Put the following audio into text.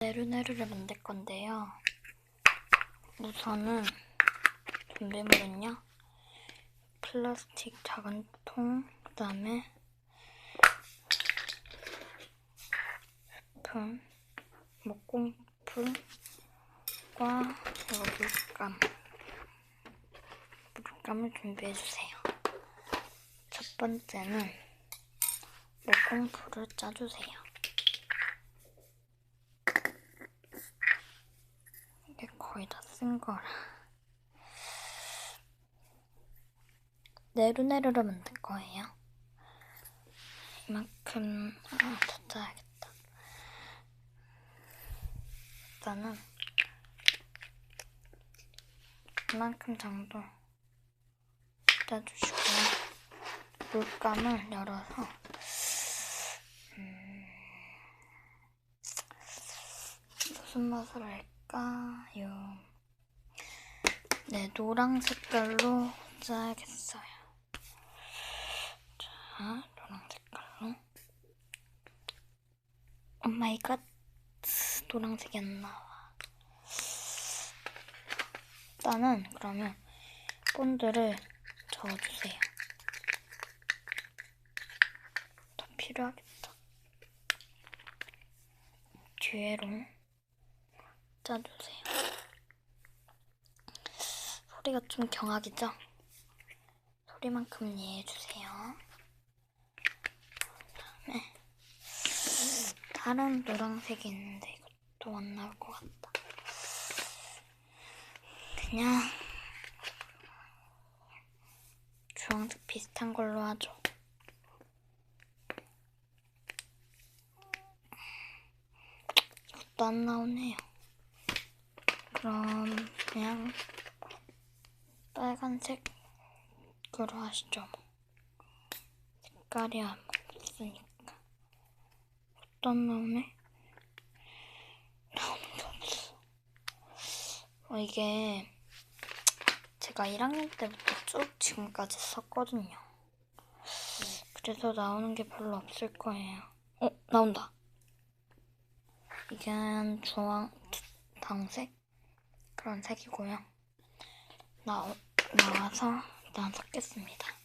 네루네루를 만들 건데요. 우선은 준비물은요. 플라스틱 작은 통, 그 다음에 스푼, 목공풀과 물감. 물감을 준비해주세요. 첫 번째는 목공풀을 짜주세요. 이게 거의 다 쓴 거라. 네루네루를 만들 거예요. 이만큼 아, 더 짜야겠다. 일단은 이만큼 정도 짜주시고요. 물감을 열어서 음, 무슨 맛을 할까요? 네, 노랑 색깔로 짜야겠어요. 자, 노랑 색깔로. 오 마이 갓. 노란색이 안 나와. 일단은 그러면 본드를 저어주세요. 더 필요하겠다. 뒤에로 짜주세요. 소리가 좀 경악이죠? 소리만큼 이해해주세요. 그다음에 다른 노란색이 있는데 이것도 안 나올 것 같다. 그냥 주황색 비슷한 걸로 하죠. 이것도 안 나오네요. 그럼 그냥 빨간색으로 하시죠. 색깔이 안 없으니까. 안 나오네. 어, 이게 제가 1학년 때부터 쭉 지금까지 썼거든요. 그래서 나오는 게 별로 없을 거예요. 어, 나온다. 이게 주황, 당색? 그런 색이고요. 나, 나와서 일단 섞겠습니다.